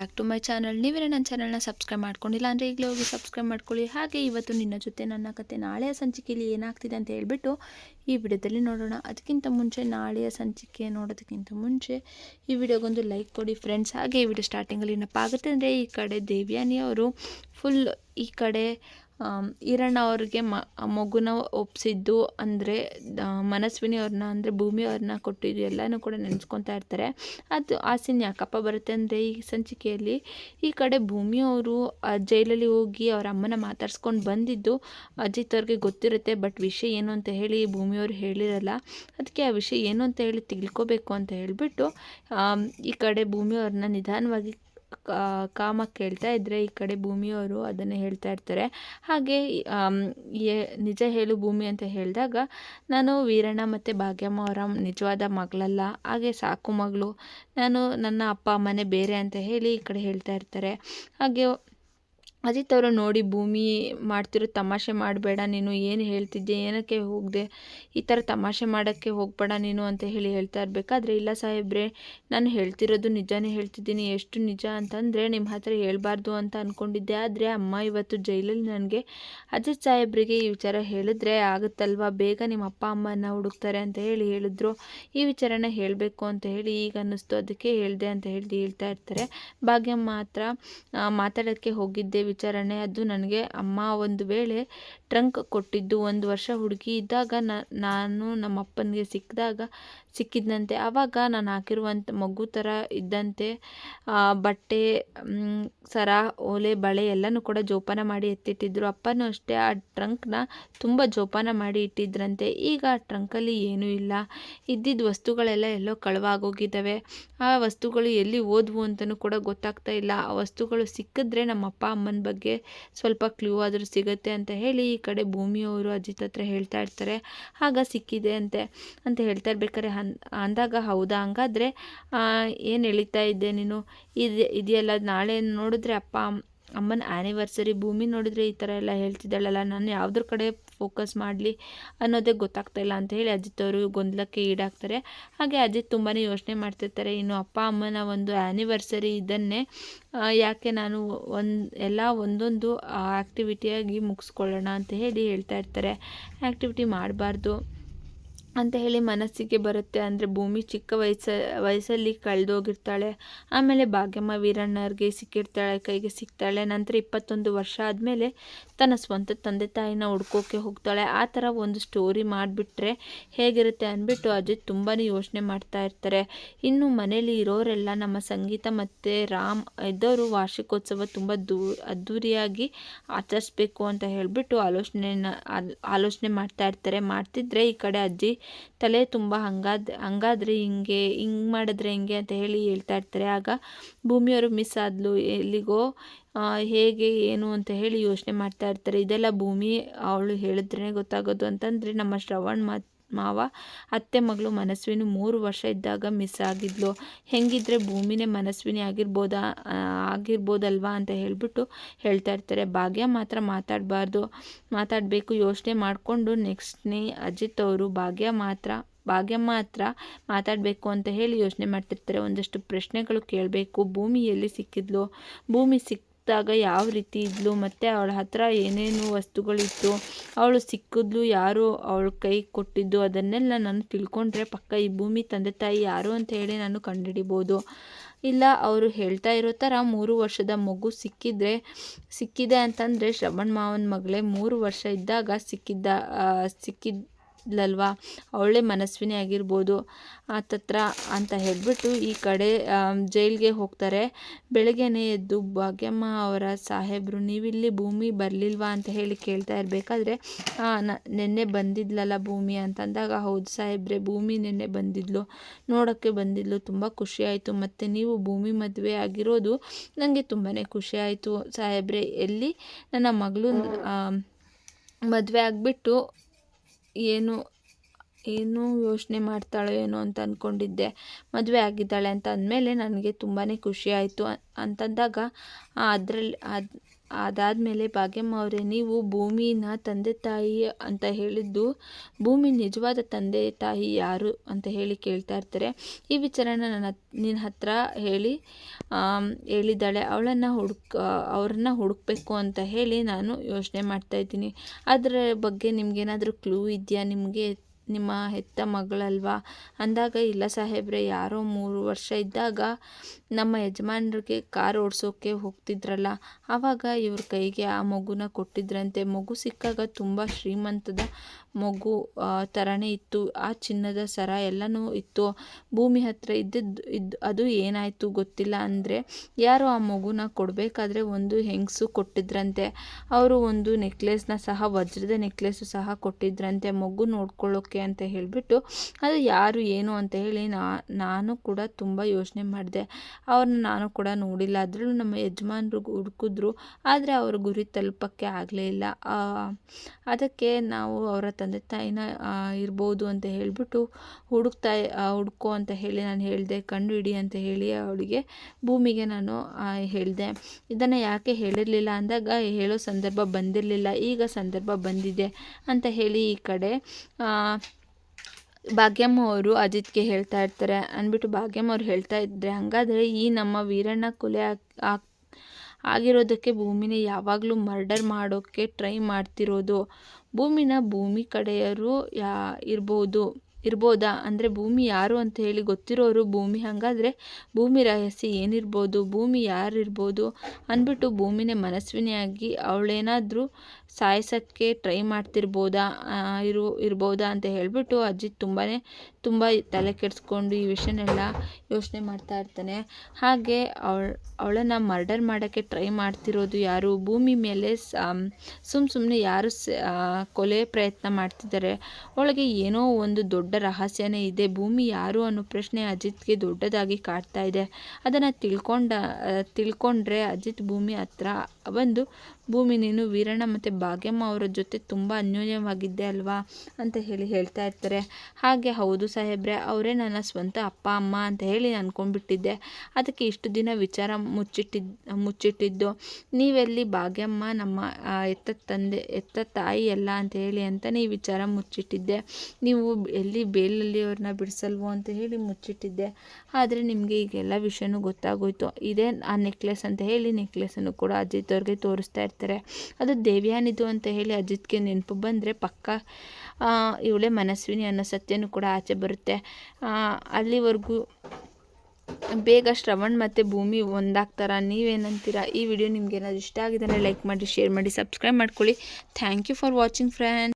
Back to my channel ನೀವೇನೇ ನನ್ನ ಚಾನಲ್ನ ಸಬ್ಸ್ಕ್ರೈಬ್ ಮಾಡ್ಕೊಂಡಿಲ್ಲ ಅಂದರೆ ಈಗಲೇ ಹೋಗಿ ಸಬ್ಸ್ಕ್ರೈಬ್ ಮಾಡ್ಕೊಳ್ಳಿ. ಹಾಗೆ ಇವತ್ತು ನಿನ್ನ ಜೊತೆ ನನ್ನ ಕತೆ ನಾಳೆಯ ಸಂಚಿಕೆಯಲ್ಲಿ ಏನಾಗ್ತಿದೆ ಅಂತ ಹೇಳಿಬಿಟ್ಟು ಈ ವಿಡಿಯೋದಲ್ಲಿ ನೋಡೋಣ. ಅದಕ್ಕಿಂತ ಮುಂಚೆ ನಾಳೆಯ ಸಂಚಿಕೆ ನೋಡೋದಕ್ಕಿಂತ ಮುಂಚೆ ಈ ವಿಡಿಯೋಗೊಂದು ಲೈಕ್ ಕೊಡಿ ಫ್ರೆಂಡ್ಸ್ ಹಾಗೆ ಈ ವಿಡಿಯೋ ಸ್ಟಾರ್ಟಿಂಗಲ್ಲಿ ಏನಪ್ಪ ಆಗುತ್ತೆ ಅಂದರೆ ಈ ಕಡೆ ದೇವ್ಯಾನಿ ಅವರು ಫುಲ್ ಈ ಕಡೆ ಈರಣ್ಣ ಅವ್ರಿಗೆ ಮ ಮಗುನ ಒಪ್ಪಿಸಿದ್ದು ಅಂದರೆ ಮನಸ್ವಿನಿ ಅವ್ರನ್ನ ಅಂದರೆ ಭೂಮಿ ಅವ್ರನ್ನ ಕೊಟ್ಟಿದ್ದು ಎಲ್ಲನೂ ಕೂಡ ನೆನೆಸ್ಕೊತಾ ಇರ್ತಾರೆ. ಅದು ಆಸೆ ಯಾಕಪ್ಪ ಬರುತ್ತೆ ಅಂದರೆ ಈ ಸಂಚಿಕೆಯಲ್ಲಿ ಈ ಕಡೆ ಭೂಮಿ ಅವರು ಜೈಲಲ್ಲಿ ಹೋಗಿ ಅವರ ಅಮ್ಮನ ಮಾತಾಡ್ಸ್ಕೊಂಡು ಬಂದಿದ್ದು ಅಜಿತ್ ಅವ್ರಿಗೆ ಗೊತ್ತಿರುತ್ತೆ, ಬಟ್ ವಿಷಯ ಏನು ಅಂತ ಹೇಳಿ ಭೂಮಿಯವರು ಹೇಳಿರಲ್ಲ. ಅದಕ್ಕೆ ಆ ವಿಷಯ ಏನು ಅಂತ ಹೇಳಿ ತಿಳ್ಕೊಬೇಕು ಅಂತ ಹೇಳಿಬಿಟ್ಟು ಈ ಕಡೆ ಭೂಮಿಯವ್ರನ್ನ ನಿಧಾನವಾಗಿ ಕಾಮ ಕೇಳ್ತಾ ಇದ್ದರೆ ಈ ಕಡೆ ಭೂಮಿಯವರು ಅದನ್ನು ಹೇಳ್ತಾ ಇರ್ತಾರೆ. ಹಾಗೆ ನಿಜ ಹೇಳು ಭೂಮಿ ಅಂತ ಹೇಳಿದಾಗ, ನಾನು ವೀರಣ್ಣ ಮತ್ತು ಭಾಗ್ಯಮ್ಮ ಅವರ ನಿಜವಾದ ಮಗಳಲ್ಲ, ಹಾಗೆ ಸಾಕು ಮಗಳು. ನಾನು ನನ್ನ ಅಪ್ಪ, ಅಮ್ಮನೇ ಬೇರೆ ಅಂತ ಹೇಳಿ ಈ ಕಡೆ ಹೇಳ್ತಾ ಇರ್ತಾರೆ. ಹಾಗೆ ಅಜಿತ್ ಅವರು ನೋಡಿ ಭೂಮಿ ಮಾಡ್ತಿರೋ ತಮಾಷೆ ಮಾಡಬೇಡ, ನೀನು ಏನು ಹೇಳ್ತಿದ್ದೆ ಏನಕ್ಕೆ ಹೋಗದೆ, ಈ ಥರ ತಮಾಷೆ ಮಾಡೋಕ್ಕೆ ಹೋಗಬೇಡ ನೀನು ಅಂತ ಹೇಳಿ ಹೇಳ್ತಾ ಇರಬೇಕಾದ್ರೆ, ಇಲ್ಲ ಸಾಹೇಬ್ರೆ, ನಾನು ಹೇಳ್ತಿರೋದು ನಿಜಾನೇ ಹೇಳ್ತಿದ್ದೀನಿ, ಎಷ್ಟು ನಿಜ ಅಂತಂದರೆ ನಿಮ್ಮ ಹತ್ರ ಹೇಳಬಾರ್ದು ಅಂತ ಅಂದ್ಕೊಂಡಿದ್ದೆ ಆದರೆ ಅಮ್ಮ ಇವತ್ತು ಜೈಲಲ್ಲಿ ನನಗೆ ಅಜಿತ್ ಸಾಹೇಬ್ರಿಗೆ ಈ ವಿಚಾರ ಹೇಳಿದ್ರೆ ಆಗುತ್ತಲ್ವಾ, ಬೇಗ ನಿಮ್ಮ ಅಪ್ಪ ಅಮ್ಮನ ಹುಡುಕ್ತಾರೆ ಅಂತ ಹೇಳಿ ಹೇಳಿದ್ರು, ಈ ವಿಚಾರನ ಹೇಳಬೇಕು ಅಂತ ಹೇಳಿ ಈಗ ಅನ್ನಿಸ್ತು, ಅದಕ್ಕೆ ಹೇಳಿದೆ ಅಂತ ಹೇಳಿ ಹೇಳ್ತಾ ಇರ್ತಾರೆ. ಭಾಗ್ಯಮ್ಮ ಮಾತ್ರ ಮಾತಾಡೋಕ್ಕೆ ಹೋಗಿದ್ದೆ ವಿಚಾರಣೆ. ಅದು ನನಗೆ ಅಮ್ಮ ಒಂದು ವೇಳೆ ಟ್ರಂಕ್ ಕೊಟ್ಟಿದ್ದು, ಒಂದು ವರ್ಷ ಹುಡುಗಿ ಇದ್ದಾಗ ನಾನು ನಮ್ಮ ಅಪ್ಪನಿಗೆ ಸಿಕ್ಕಿದಾಗ ಸಿಕ್ಕಿದ್ದಂತೆ ಆವಾಗ ನಾನು ಹಾಕಿರುವಂಥ ಮಗು ಥರ ಇದ್ದಂತೆ ಬಟ್ಟೆ ಸರ, ಓಲೆ, ಬಳೆ ಎಲ್ಲನೂ ಕೂಡ ಜೋಪಾನ ಮಾಡಿ ಎತ್ತಿಟ್ಟಿದ್ದರು ಅಪ್ಪನೂ ಅಷ್ಟೇ ಆ ಟ್ರಂಕ್ನ ತುಂಬ ಜೋಪಾನ ಮಾಡಿ ಇಟ್ಟಿದ್ರಂತೆ. ಈಗ ಆ ಟ್ರಂಕಲ್ಲಿ ಏನೂ ಇಲ್ಲ. ಇದ್ದಿದ್ದ ವಸ್ತುಗಳೆಲ್ಲ ಎಲ್ಲೋ ಕಳವಾಗೋಗಿದ್ದಾವೆ. ಆ ವಸ್ತುಗಳು ಎಲ್ಲಿ ಓದ್ವು ಅಂತಲೂ ಕೂಡ ಗೊತ್ತಾಗ್ತಾ ಇಲ್ಲ. ಆ ವಸ್ತುಗಳು ಸಿಕ್ಕಿದ್ರೆ ನಮ್ಮ ಅಪ್ಪ ಅಮ್ಮನ ಬಗ್ಗೆ ಸ್ವಲ್ಪ ಕ್ಲೂ ಆದರೂ ಸಿಗುತ್ತೆ ಅಂತ ಹೇಳಿ ಈ ಕಡೆ ಭೂಮಿಯವರು ಅಜಿತ್ ಹತ್ರ ಹೇಳ್ತಾ ಇರ್ತಾರೆ, ಆಗ ಸಿಕ್ಕಿದೆ ಅಂತೆ, ಅಂತ ಹೇಳ್ತಾ ಇರ್ಬೇಕಾದ್ರೆ ಹನ್, ಅಂದಾಗ ಹೌದಾ? ಹಂಗಾದರೆ ಏನು ಎಳಿತಾ ಇದ್ದೆ ನೀನು? ಇದು, ಇದೆಯಲ್ಲ, ನಾಳೆ ನೋಡಿದ್ರೆ ಅಪ್ಪ ಅಮ್- ಅಮ್ಮನ ಆ್ಯನಿವರ್ಸರಿ ಭೂಮಿ ನೋಡಿದ್ರೆ ಈ ಥರ ಎಲ್ಲ ಹೇಳ್ತಿದ್ದಾಳಲ್ಲ, ನಾನು ಯಾವುದ್ರ ಕಡೆ ಫೋಕಸ್ ಮಾಡಲಿ ಅನ್ನೋದೇ ಗೊತ್ತಾಗ್ತಾ ಇಲ್ಲ ಅಂತ ಹೇಳಿ ಅಜಿತ್ ಅವರು ಗೊಂದಲಕ್ಕೆ ಈಡಾಗ್ತಾರೆ. ಹಾಗೆ ಅಜಿತ್ ತುಂಬಾ ಯೋಚನೆ ಮಾಡ್ತಿರ್ತಾರೆ, ಇನ್ನು ಅಪ್ಪ, ಅಮ್ಮನ ಒಂದು ಆ್ಯನಿವರ್ಸರಿ ಇದನ್ನೇ ಯಾಕೆ ನಾನು ಒಂದು, ಎಲ್ಲ ಒಂದೊಂದು ಆ್ಯಕ್ಟಿವಿಟಿಯಾಗಿ ಮುಗಿಸ್ಕೊಳ್ಳೋಣ? ಅಂತ ಹೇಳಿ ಹೇಳ್ತಾ ಇರ್ತಾರೆ. ಆ್ಯಕ್ಟಿವಿಟಿ ಮಾಡಬಾರ್ದು. ಅಂತ ಹೇಳಿ ಮನಸ್ಸಿಗೆ ಬರುತ್ತೆ ಅಂದರೆ ಭೂಮಿ ಚಿಕ್ಕ ವಯಸ್ಸ, ವಯಸ್ಸಲ್ಲಿ ಕಳೆದೋಗಿರ್ತಾಳೆ. ಆಮೇಲೆ ಭಾಗ್ಯಮ್ಮ ವೀರಣ್ಣವ್ರಿಗೆ ಸಿಕ್ಕಿರ್ತಾಳೆ, ಕೈಗೆ ಸಿಗ್ತಾಳೆ ನಂತರ ಇಪ್ಪತ್ತೊಂದು ವರ್ಷ ಆದಮೇಲೆ ತನ್ನ ಸ್ವಂತ ತಂದೆ ತಾಯಿನ ಹುಡ್ಕೋಕೆ ಹೋಗ್ತಾಳೆ. ಆ ಥರ ಒಂದು ಸ್ಟೋರಿ ಮಾಡಿಬಿಟ್ರೆ ಹೇಗಿರುತ್ತೆ ಅಂದ್ಬಿಟ್ಟು ಅಜಿತ್ ತುಂಬಾ ಯೋಚನೆ ಮಾಡ್ತಾ ಇರ್ತಾರೆ. ಇನ್ನು ಮನೇಲಿ ಇರೋರೆಲ್ಲ ನಮ್ಮ ಸಂಗೀತ ಮತ್ತು ರಾಮ್ ಇದ್ದವರು ವಾರ್ಷಿಕೋತ್ಸವ ತುಂಬ ದೂ ಅದ್ಧೂರಿಯಾಗಿ ಆಚರಿಸ್ಬೇಕು ಅಂತ ಹೇಳಿಬಿಟ್ಟು ಆಲೋಚನೆನ, ಆಲ್- ಆಲೋಚನೆ ಮಾಡ್ತಾ ಇರ್ತಾರೆ. ಮಾಡ್ತಿದ್ರೆ ಈ ಕಡೆ ಅಜ್ಜಿ ತಲೆ ತುಂಬ ಹಂಗಾದ, ಹಂಗಾದ್ರೆ ಹಿಂಗೆ ಹಿಂಗೆ ಮಾಡಿದ್ರೆ ಹಿಂಗೆ ಅಂತ ಹೇಳಿ ಹೇಳ್ತಾ ಇರ್ತಾರೆ. ಆಗ ಭೂಮಿಯವರು ಮಿಸ್ ಆದ್ಲು, ಎಲ್ಲಿಗೋ ಹೇಗೆ, ಏನು ಅಂತ ಹೇಳಿ ಯೋಚನೆ ಮಾಡ್ತಾ ಇರ್ತಾರೆ. ಇದೆಲ್ಲ ಭೂಮಿ ಅವಳು ಹೇಳಿದ್ರೆ ಗೊತ್ತಾಗೋದು. ಅಂತಂದರೆ ನಮ್ಮ ಶ್ರವಣ್ ಮಾತ್ ಮಾವ. ಅತ್ತೆ ಮಗಳು ಮನಸ್ವಿನಿ ಮೂರು ವರ್ಷ ಇದ್ದಾಗ ಮಿಸ್ ಆಗಿದ್ಲು. ಹೆಂಗಿದ್ರೆ ಭೂಮಿನೇ ಮನಸ್ವಿನಿ ಆಗಿರ್ಬೋದಾ ಆಗಿರ್ಬೋದಲ್ವಾ ಅಂತ ಹೇಳ್ಬಿಟ್ಟು ಹೇಳ್ತಾ ಇರ್ತಾರೆ. ಭಾಗ್ಯ ಮಾತ್ರ ಮಾತಾಡಬಾರ್ದು. ಮಾತಾಡಬೇಕು, ಯೋಚನೆ ಮಾಡಿಕೊಂಡು ನೆಕ್ಸ್ಟ್ನೇ ಅಜಿತ್ ಅವರು ಭಾಗ್ಯ ಮಾತ್ರ ಭಾಗ್ಯ ಮಾತ್ರ ಮಾತಾಡಬೇಕು ಅಂತ ಹೇಳಿ ಯೋಚನೆ ಮಾಡ್ತಿರ್ತಾರೆ. ಒಂದಷ್ಟು ಪ್ರಶ್ನೆಗಳು ಕೇಳಬೇಕು. ಭೂಮಿ ಎಲ್ಲಿ ಸಿಕ್ಕಿದ್ಲು. ಭೂಮಿ ಸಿಕ್ಕಿದಾಗ ಯಾವ ರೀತಿ ಇದ್ಲು ಮತ್ತು ಅವಳ ಹತ್ರ ಏನೇನು ವಸ್ತುಗಳಿತ್ತು ಅವಳು ಸಿಕ್ಕಿದ್ಲು ಯಾರು ಅವಳ ಕೈ ಕೊಟ್ಟಿದ್ದು ಅದನ್ನೆಲ್ಲ ನಾನು ತಿಳ್ಕೊಂಡ್ರೆ ಪಕ್ಕ ಈ ಭೂಮಿ ತಂದೆ ತಾಯಿ ಯಾರು ಅಂತ ಹೇಳಿ ನಾನು ಕಂಡುಹಿಡಿಬೋದು. ಇಲ್ಲ ಅವರು ಹೇಳ್ತಾ ಇರೋ ಥರ ಮೂರು ವರ್ಷದ ಮಗು ಸಿಕ್ಕಿದ್ರೆ ಸಿಕ್ಕಿದೆ ಅಂತಂದರೆ ಶ್ರವಣ್ ಮಾವನ ಮಗಳೇ ಮೂರು ವರ್ಷ ಇದ್ದಾಗ ಸಿಕ್ಕಿದ್ದ ಆ, ಸಿಕ್ಕಿದ್ಲಲ್ವಾ ಅವಳೇ ಮನಸ್ವಿನಿ ಆಗಿರ್ಬೋದು. ಆತತ್ರ ಅಂತ ಹೇಳಿಬಿಟ್ಟು ಈ ಕಡೆ ಜೈಲಿಗೆ ಹೋಗ್ತಾರೆ. ಬೆಳಗ್ಗೆನೇ ಎದ್ದು ಭಾಗ್ಯಮ್ಮ ಅವರ ಸಾಹೇಬರು, ನೀವಿಲ್ಲಿ ಭೂಮಿ ಬರಲಿಲ್ವಾ? ಅಂತ ಹೇಳಿ ಕೇಳ್ತಾ ಇರಬೇಕಾದ್ರೆ ನಿನ್ನೆ ಬಂದಿದ್ಲಲ್ಲ ಭೂಮಿ ಅಂತಂದಾಗ, ಹೌದು ಸಾಹೇಬ್ರೆ, ಭೂಮಿ ನಿನ್ನೆ ಬಂದಿದ್ಲು. ನೋಡೋಕ್ಕೆ ಬಂದಿದ್ಲು. ತುಂಬ ಖುಷಿ ಆಯಿತು. ಮತ್ತು ನೀವು ಭೂಮಿ ಮದುವೆ ಆಗಿರೋದು ನನಗೆ ತುಂಬಾ ಖುಷಿ ಆಯಿತು. ಸಾಹೇಬ್ರೆ, ಎಲ್ಲಿ ನನ್ನ ಮಗಳು ಮದುವೆ ಆಗಿಬಿಟ್ಟು ಏನು ಏನು ಯೋಚನೆ ಮಾಡ್ತಾಳೋ ಏನೋ ಅಂತ ಅಂದ್ಕೊಂಡಿದ್ದೆ ಮದುವೆ ಆಗಿದ್ದಾಳೆ ಅಂತ ಅಂದಮೇಲೆ ನನಗೆ ತುಂಬಾ ಖುಷಿ ಆಯಿತು. ಅಂತಂದಾಗ ಅದರಲ್ಲಿ, ಅದು ಅದಾದಮೇಲೆ ಭಾಗ್ಯಮ್ಮ ಅವರೇ, ನೀವು ಭೂಮಿನ ತಂದೆ ತಾಯಿ ಅಂತ ಹೇಳಿದ್ದು, ಭೂಮಿ ನಿಜವಾದ ತಂದೆ ತಾಯಿ ಯಾರು ಅಂತ ಹೇಳಿ ಕೇಳ್ತಾ ಇರ್ತಾರೆ. ಈ ವಿಚಾರನ ನನ್ನ ನಿನ್ನ ಹತ್ರ ಹೇಳಿ ಹೇಳಿದ್ದಾಳೆ. ಅವಳನ್ನು ಹುಡುಕ, ಅವ್ರನ್ನ ಹುಡುಕ್ಬೇಕು ಅಂತ ಹೇಳಿ ನಾನು ಯೋಚನೆ ಮಾಡ್ತಾ ಇದ್ದೀನಿ. ಅದರ ಬಗ್ಗೆ ನಿಮಗೇನಾದರೂ ಕ್ಲೂ ಇದೆಯಾ? ನಿಮಗೆ ನಿಮ್ಮ ಹೆತ್ತ ಮಗಳಲ್ವಾ? ಅಂದಾಗ, ಇಲ್ಲ ಸಾಹೇಬ್ರೆ, ಯಾರೋ ಮೂರು ವರ್ಷ ಇದ್ದಾಗ ನಮ್ಮ ಯಜಮಾನ್ರಿಗೆ ಕಾರ್ ಓಡಿಸೋಕ್ಕೆ ಹೋಗ್ತಿದ್ರಲ್ಲ, ಆವಾಗ ಇವ್ರ ಕೈಗೆ ಆ ಮಗುನ ಕೊಟ್ಟಿದ್ರಂತೆ. ಮಗು ಸಿಕ್ಕಾಗ ತುಂಬ ಶ್ರೀಮಂತದ ಮಗು ಥರನೇ ಇತ್ತು. ಆ ಚಿನ್ನದ ಸರ ಎಲ್ಲನೂ ಇತ್ತು. ಭೂಮಿ ಹತ್ರ ಇದ್ದದ್ದು ಇದ್ದು ಅದು ಏನಾಯಿತು ಗೊತ್ತಿಲ್ಲ. ಅಂದರೆ, ಯಾರು ಆ ಮಗುನ ಕೊಡಬೇಕಾದ್ರೆ ಒಂದು ಹೆಂಗಸು ಕೊಟ್ಟಿದ್ರಂತೆ. ಅವರು ಒಂದು ನೆಕ್ಲೆಸ್ನ ಸಹ, ವಜ್ರದ ನೆಕ್ಲೆಸ್ಸು ಸಹ ಕೊಟ್ಟಿದ್ರಂತೆ. ಮಗು ನೋಡ್ಕೊಳ್ಳೋಕ್ಕೆ ಅಂತ ಹೇಳಿಬಿಟ್ಟು, ಅದು ಯಾರು, ಏನು ಅಂತ ಹೇಳಿ ನಾನು ಕೂಡ ತುಂಬ ಯೋಚನೆ ಮಾಡಿದೆ. ಅವ್ರನ್ನ ನಾನು ಕೂಡ ನೋಡಿಲ್ಲ. ಅದರಲ್ಲೂ ನಮ್ಮ ಯಜಮಾನ್ರು ಹುಡುಕಿದ್ರು. ಆದರೆ ಅವರ ಗುರಿ ತಲುಪಕ್ಕೆ ಆಗಲೇ ಇಲ್ಲ. ಅದಕ್ಕೆ ನಾವು ಅವರ ತಂದೆ ತಾಯಿನ ಇರ್ಬೋದು ಅಂತ ಹೇಳಿಬಿಟ್ಟು ಹುಡುಕ್ತಾ ಹುಡುಕೋ ಅಂತ ಹೇಳಿ ನಾನು ಹೇಳಿದೆ. ಕಂಡು ಹಿಡಿ ಅಂತ ಹೇಳಿ ಅವಳಿಗೆ ಭೂಮಿಗೆ ನಾನು ಹೇಳಿದೆ. ಇದನ್ನು ಯಾಕೆ ಹೇಳಿರಲಿಲ್ಲ ಅಂದಾಗ, ಹೇಳೋ ಸಂದರ್ಭ ಬಂದಿರಲಿಲ್ಲ. ಈಗ ಸಂದರ್ಭ ಬಂದಿದೆ ಅಂತ ಹೇಳಿ ಈ ಕಡೆ ಭಾಗ್ಯಮ್ಮ ಅವರು ಅಜಿತ್ಗೆ ಹೇಳ್ತಾ ಇರ್ತಾರೆ. ಅಂದ್ಬಿಟ್ಟು ಭಾಗ್ಯಮ್ಮ ಅವ್ರು ಹೇಳ್ತಾ ಇದ್ರೆ, ಹಾಗಾದರೆ ಈ ನಮ್ಮ ವೀರಣ್ಣ ಕೊಲೆ ಆಗ್- ಆಗ್- ಆಗಿರೋದಕ್ಕೆ ಭೂಮಿನ ಯಾವಾಗಲೂ ಮರ್ಡರ್ ಮಾಡೋಕ್ಕೆ ಟ್ರೈ ಮಾಡ್ತಿರೋದು. ಭೂಮಿನ ಭೂಮಿ ಕಡೆಯವರು ಯಾ, ಇರ್ಬೋದು. ಇರ್ಬೋದಾ? ಅಂದರೆ ಭೂಮಿ ಯಾರು ಅಂತ ಹೇಳಿ ಗೊತ್ತಿರೋರು ಭೂಮಿ ಹಾಗಾದರೆ ಭೂಮಿ ರಹಸ್ಯ ಏನಿರ್ಬೋದು, ಭೂಮಿ ಯಾರು ಇರ್ಬೋದು ಅಂದ್ಬಿಟ್ಟು ಭೂಮಿನೇ ಮನಸ್ವಿನಿಯಾಗಿ ಅವಳೇನಾದರೂ ಸಾಯಿಸೋಕ್ಕೆ ಟ್ರೈ ಮಾಡ್ತಿರ್ಬೋದಾ ಇರು, ಇರ್ಬೋದಾ ಅಂತ ಹೇಳಿಬಿಟ್ಟು ಅಜ್ಜಿ ತುಂಬಾ ತುಂಬ ತಲೆ ಕೆಡಿಸ್ಕೊಂಡು ಈ ವಿಷಯನೆಲ್ಲ ಯೋಚನೆ ಮಾಡ್ತಾ ಇರ್ತಾನೆ. ಹಾಗೆ ಅವಳ, ಅವಳನ್ನು ಮರ್ಡರ್ ಮಾಡೋಕ್ಕೆ ಟ್ರೈ ಮಾಡ್ತಿರೋದು ಯಾರು? ಭೂಮಿ ಮೇಲೆ ಸುಮ್ಮ ಸುಮ್ಮನೆ ಯಾರು ಕೊಲೆ ಪ್ರಯತ್ನ ಮಾಡ್ತಿದ್ದಾರೆ? ಅವಳಿಗೆ ಏನೋ ಒಂದು ದೊಡ್ಡ ರಹಸ್ಯನೇ ಇದೆ. ಭೂಮಿ ಯಾರು ಅನ್ನೋ ಪ್ರಶ್ನೆ ಅಜಿತ್ಗೆ ದೊಡ್ಡದಾಗಿ ಕಾಡ್ತಾ ಇದೆ. ಅದನ್ನು ತಿಳ್ಕೊಂಡ, ತಿಳ್ಕೊಂಡ್ರೆ ಅಜಿತ್ ಭೂಮಿ ಹತ್ರ ಬಂದು, ಭೂಮಿ ನೀನು ವೀರಣ್ಣ ಮತ್ತು ಭಾಗ್ಯಮ್ಮ ಅವರ ಜೊತೆ ತುಂಬ ಅನ್ಯೋನ್ಯವಾಗಿದ್ದೆ ಅಲ್ವಾ? ಅಂತ ಹೇಳಿ ಹೇಳ್ತಾ ಇರ್ತಾರೆ. ಹಾಗೆ ಹೌದು ಸಾಹೇಬ್ರೆ, ಅವರೇ ನನ್ನ ಸ್ವಂತ ಅಪ್ಪ, ಅಮ್ಮ ಅಂತ ಹೇಳಿ ಅಂದ್ಕೊಂಡ್ಬಿಟ್ಟಿದ್ದೆ ಅದಕ್ಕೆ ಇಷ್ಟು ದಿನ ವಿಚಾರ ಮುಚ್ಚಿಟ್ಟಿದ್, ಮುಚ್ಚಿಟ್ಟಿದ್ದು. ನೀವೆಲ್ಲಿ ಭಾಗ್ಯಮ್ಮ, ನಮ್ಮ ಎತ್ತ ತಂದೆ, ಎತ್ತ ತಾಯಿ ಅಲ್ಲ ಅಂತ ಹೇಳಿ ಅಂತಲೇ ಈ ವಿಚಾರ ಮುಚ್ಚಿಟ್ಟಿದ್ದೆ. ನೀವು ಎಲ್ಲಿ ಬೇಲಲ್ಲಿ ಅವ್ರನ್ನ ಬಿಡಿಸಲ್ವೋ ಅಂತ ಹೇಳಿ ಮುಚ್ಚಿಟ್ಟಿದ್ದೆ. ಆದರೆ ನಿಮಗೆ ಈಗೆಲ್ಲ ವಿಷಯನೂ ಗೊತ್ತಾಗೋಯ್ತು. ಇದೇ ಆ ನೆಕ್ಲೆಸ್ ಅಂತ ಹೇಳಿ ನೆಕ್ಲೆಸನ್ನು ಕೂಡ ಅಜಿತ್ ಅವ್ರಿಗೆ ತೋರಿಸ್ತಾ ಇರ್ತಾರೆ. ಅದು ದೇವ್ಯಾನಿದು ಅಂತ ಹೇಳಿ ಅಜಿತ್ಗೆ ನೆನಪು ಬಂದರೆ ಪಕ್ಕ ಇವಳೇ ಮನಸ್ವಿನಿ ಅನ್ನೋ ಸತ್ಯನೂ ಕೂಡ ಆಚೆ ಬರುತ್ತೆ. ಅಲ್ಲಿವರೆಗೂ ಬೇಗ ಶ್ರವಣ್ ಮತ್ತು ಭೂಮಿ ಒಂದಾಗ್ತಾರ, ನೀವೇನಂತೀರಾ? ಈ ವಿಡಿಯೋ ನಿಮ್ಗೆ ಏನಾದರೂ ಇಷ್ಟ ಆಗಿದ್ರೆ ಲೈಕ್ ಮಾಡಿ, ಶೇರ್ ಮಾಡಿ, ಸಬ್ಸ್ಕ್ರೈಬ್ ಮಾಡ್ಕೊಳ್ಳಿ. Thank you for watching friend